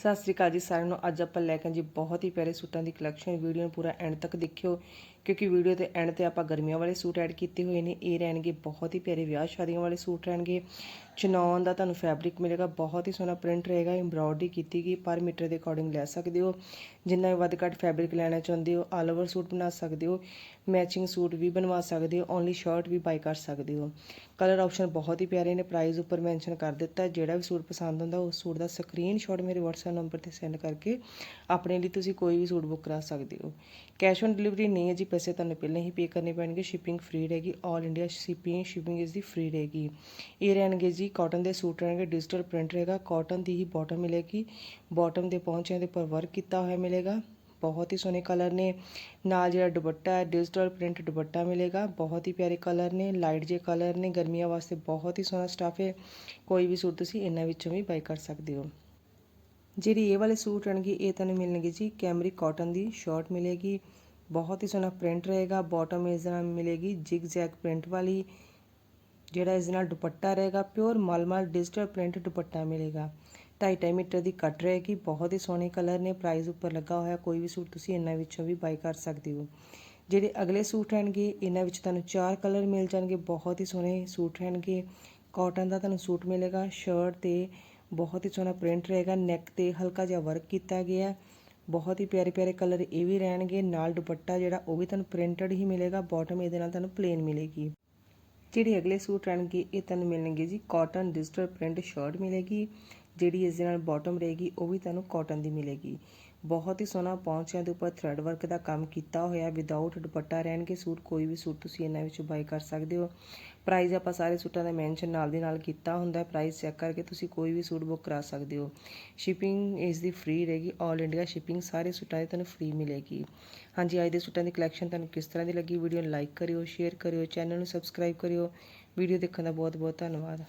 ਸਤਿ ਸ੍ਰੀ ਅਕਾਲ ਜੀ ਸਾਰਿਆਂ ਨੂੰ। ਅੱਜ ਆਪਾਂ ਲੈ ਕੇ ਜੀ ਬਹੁਤ ਹੀ ਪਿਆਰੇ ਸੂਟਾਂ ਦੀ ਕਲੈਕਸ਼ਨ ਵੀਡੀਓ ਨੂੰ ਪੂਰਾ ਐਂਡ ਤੱਕ ਦੇਖਿਓ, ਕਿਉਂਕਿ ਵੀਡੀਓ ਦੇ ਐਂਡ ਤੇ ਆਪਾਂ ਗਰਮੀਆਂ ਵਾਲੇ ਸੂਟ ਐਡ ਕੀਤੇ ਹੋਏ ਨੇ। ਇਹ ਰਹਿਣਗੇ ਬਹੁਤ ਹੀ ਪਿਆਰੇ ਵਿਆਹ ਸ਼ਾਦੀਆਂ ਵਾਲੇ ਸੂਟ ਰਹਿਣਗੇ। ਚਨੌਨ ਦਾ ਤੁਹਾਨੂੰ ਫੈਬਰਿਕ ਮਿਲੇਗਾ, ਬਹੁਤ ਹੀ ਸੋਹਣਾ ਪ੍ਰਿੰਟ ਰਹੇਗਾ ਐਮਬ੍ਰੋਇਡਰੀ ਕੀਤੀ ਗਈ, ਪਰ ਮੀਟਰ ਦੇ ਅਕੋਰਡਿੰਗ ਲੈ ਸਕਦੇ ਹੋ। ਜਿੰਨਾ ਵੱਧ ਘੱਟ ਫੈਬਰਿਕ ਲੈਣਾ ਚਾਹੁੰਦੇ ਹੋ ਆਲ ਓਵਰ ਸੂਟ ਬਣਾ ਸਕਦੇ ਹੋ ਮੈਚਿੰਗ ਸੂਟ ਵੀ ਬਣਵਾ ਸਕਦੇ ਹੋ ਓਨਲੀ ਸ਼ਰਟ ਵੀ ਬਾਈ ਕਰ ਸਕਦੇ ਹੋ। ਕਲਰ ਆਪਸ਼ਨ ਬਹੁਤ ਹੀ ਪਿਆਰੇ ਨੇ ਪ੍ਰਾਈਸ ਉੱਪਰ ਮੈਂਸ਼ਨ ਕਰ ਦਿੱਤਾ। ਜਿਹੜਾ ਵੀ ਸੂਟ ਪਸੰਦ ਹੁੰਦਾ, ਉਸ ਸੂਟ ਦਾ ਸਕਰੀਨਸ਼ਾਟ ਮੇਰੇ WhatsApp ਨੰਬਰ ਤੇ ਸੈਂਡ ਕਰਕੇ ਆਪਣੇ ਲਈ ਤੁਸੀਂ ਕੋਈ ਵੀ ਸੂਟ ਬੁੱਕ ਕਰਾ ਸਕਦੇ ਹੋ। ਕੈਸ਼ ਔਨ ਡਿਲੀਵਰੀ ਨਹੀਂ ਹੈ ਜੀ, ਪੈਸੇ ਤੁਹਾਨੂੰ ਪਹਿਲਾਂ ਹੀ ਪੇ ਕਰਨੇ ਪੈਣਗੇ ਸ਼ਿਪਿੰਗ ਫ੍ਰੀ ਰਹੇਗੀ 올 ਇੰਡੀਆ ਸ਼ਿਪਿੰਗ ਸ਼ਿਪਿੰਗ ਇਸ ਦੀ ਫ੍ਰੀ ਰਹੇਗੀ। ਇਹ ਰਹਿਣਗੇ ਜੀ ਕਾਟਨ ਦੇ ਸੂਟ ਰਹਿਣਗੇ ਡਿਜੀਟਲ ਪ੍ਰਿੰਟ ਰਹੇਗਾ ਕਾਟਨ ਦੀ ਹੀ ਬਾਟਮ ਮਿਲੇਗੀ। ਬੋਟਮ ਦੇ ਪਹੁੰਚਿਆਂ ਦੇ ਉੱਪਰ ਵਰਕ ਕੀਤਾ ਹੋਇਆ ਮਿਲੇਗਾ। ਬਹੁਤ ਹੀ ਸੋਹਣੇ ਕਲਰ ਨੇ। ਨਾਲ ਜਿਹੜਾ ਦੁਪੱਟਾ ਹੈ ਡਿਜੀਟਲ ਪ੍ਰਿੰਟ ਦੁਪੱਟਾ ਮਿਲੇਗਾ। ਬਹੁਤ ਹੀ ਪਿਆਰੇ ਕਲਰ ਨੇ ਲਾਈਟ ਜੇ ਕਲਰ ਨੇ। ਗਰਮੀਆਂ ਵਾਸਤੇ ਬਹੁਤ ਹੀ ਸੋਹਣਾ ਸਟਾਫ ਹੈ। ਕੋਈ ਵੀ ਸੂਟ ਤੁਸੀਂ ਇਹਨਾਂ ਵਿੱਚੋਂ ਵੀ ਬਾਈ ਕਰ ਸਕਦੇ ਹੋ। ਜਿਹੜੀ ਇਹ ਵਾਲੇ ਸੂਟ ਰਹਿਣਗੇ, ਇਹ ਤੁਹਾਨੂੰ ਮਿਲਣਗੇ ਜੀ ਕੈਮਰਿਕ ਕਾਟਨ ਦੀ ਸ਼ਾਰਟ ਮਿਲੇਗੀ। ਬਹੁਤ ਹੀ ਸੋਹਣਾ ਪ੍ਰਿੰਟ ਰਹੇਗਾ। ਬਾਟਮ ਇਸ ਤਰ੍ਹਾਂ ਮਿਲੇਗੀ ਜਿਗ ਜੈਗ ਪ੍ਰਿੰਟ ਵਾਲੀ। ਜਿਹੜਾ ਇਸ ਨਾਲ ਦੁਪੱਟਾ ਰਹੇਗਾ ਪਿਓਰ ਮਲਮਲ ਡਿਜੀਟਲ ਪ੍ਰਿੰਟ ਦੁਪੱਟਾ ਮਿਲੇਗਾ। 2.5 ਮੀਟਰ ਦੀ ਕੱਟ ਰਹੇਗੀ, ਬਹੁਤ ਹੀ ਸੋਹਣੇ ਕਲਰ ਨੇ ਪ੍ਰਾਈਸ ਉੱਪਰ ਲੱਗਾ ਹੋਇਆ, ਕੋਈ ਵੀ ਸੂਟ ਤੁਸੀਂ ਇਹਨਾਂ ਵਿੱਚੋਂ ਵੀ ਬਾਈ ਕਰ ਸਕਦੇ ਹੋ। ਜਿਹੜੇ ਅਗਲੇ ਸੂਟ ਰਹਿਣਗੇ, ਇਹਨਾਂ ਵਿੱਚ ਤੁਹਾਨੂੰ ਚਾਰ ਕਲਰ ਮਿਲ ਜਾਣਗੇ, ਬਹੁਤ ਹੀ ਸੋਹਣੇ ਸੂਟ ਰਹਿਣਗੇ। ਕਾਟਨ ਦਾ ਤੁਹਾਨੂੰ ਸੂਟ ਮਿਲੇਗਾ ਸ਼ਰਟ ਤੇ ਬਹੁਤ ਹੀ ਸੋਹਣਾ ਪ੍ਰਿੰਟ ਰਹੇਗਾ ਨੈਕ ਤੇ ਹਲਕਾ ਜਿਹਾ ਵਰਕ ਕੀਤਾ ਗਿਆ। ਬਹੁਤ ਹੀ ਪਿਆਰੇ ਪਿਆਰੇ ਕਲਰ ਇਹ ਵੀ ਰਹਿਣਗੇ, ਨਾਲ ਦੁਪੱਟਾ ਜਿਹੜਾ ਉਹ ਵੀ ਤੁਹਾਨੂੰ ਪ੍ਰਿੰਟਡ ਹੀ ਮਿਲੇਗਾ ਬਾਟਮ ਇਹਦੇ ਨਾਲ ਤੁਹਾਨੂੰ ਪਲੇਨ ਮਿਲੇਗੀ। ਜਿਹੜੇ ਅਗਲੇ ਸੂਟ ਰਹਿਣਗੇ ਇਹ ਤੁਹਾਨੂੰ ਮਿਲਣਗੇ ਜੀ ਕਾਟਨ ਡਿਜੀਟਲ ਪ੍ਰਿੰਟ ਸ਼ਰਟ ਮਿਲੇਗੀ, ਜਿਹੜੀ ਇਸ ਦੇ ਨਾਲ ਬਾਟਮ ਰਹੇਗੀ, ਉਹ ਵੀ ਤੁਹਾਨੂੰ ਕਾਟਨ ਦੀ ਮਿਲੇਗੀ। ਬਹੁਤ ਹੀ ਸੋਹਣਾ ਪੌਂਚਿਆਂ ਦੇ ਉੱਪਰ ਥ੍ਰੈਡ ਵਰਕ ਦਾ ਕੰਮ ਕੀਤਾ ਹੋਇਆ ਵਿਦਆਊਟ ਦੁਪੱਟਾ ਰਹਿਣਗੇ ਸੂਟ, ਕੋਈ ਵੀ ਸੂਟ ਤੁਸੀਂ ਇਹਨਾਂ ਵਿੱਚੋਂ ਬਾਈ ਕਰ ਸਕਦੇ ਹੋ। ਪ੍ਰਾਈਸ ਆਪਾਂ ਸਾਰੇ ਸੂਟਾਂ ਦਾ ਮੈਂਸ਼ਨ ਨਾਲ ਦੀ ਨਾਲ ਕੀਤਾ ਹੁੰਦਾ ਹੈ। ਪ੍ਰਾਈਸ ਚੈੱਕ ਕਰਕੇ ਤੁਸੀਂ ਕੋਈ ਵੀ ਸੂਟ ਬੁੱਕ ਕਰਾ ਸਕਦੇ ਹੋ। ਸ਼ਿਪਿੰਗ ਇਸ ਦੀ ਫ੍ਰੀ ਰਹੇਗੀ। 올 ਇੰਡੀਆ ਸ਼ਿਪਿੰਗ ਸਾਰੇ ਸੂਟਾਂ ਦੀ ਤੁਹਾਨੂੰ ਫ੍ਰੀ ਮਿਲੇਗੀ। ਹਾਂਜੀ, ਅੱਜ ਦੇ ਸੂਟਾਂ ਦੀ ਕਲੈਕਸ਼ਨ ਤੁਹਾਨੂੰ ਕਿਸ ਤਰ੍ਹਾਂ ਦੀ ਲੱਗੀ? ਵੀਡੀਓ ਨੂੰ ਲਾਈਕ ਕਰਿਓ ਸ਼ੇਅਰ ਕਰਿਓ ਚੈਨਲ ਨੂੰ ਸਬਸਕ੍ਰਾਈਬ ਕਰਿਓ। ਵੀਡੀਓ ਦੇਖਣ ਦਾ ਬਹੁਤ ਬਹੁਤ ਧੰਨਵਾਦ।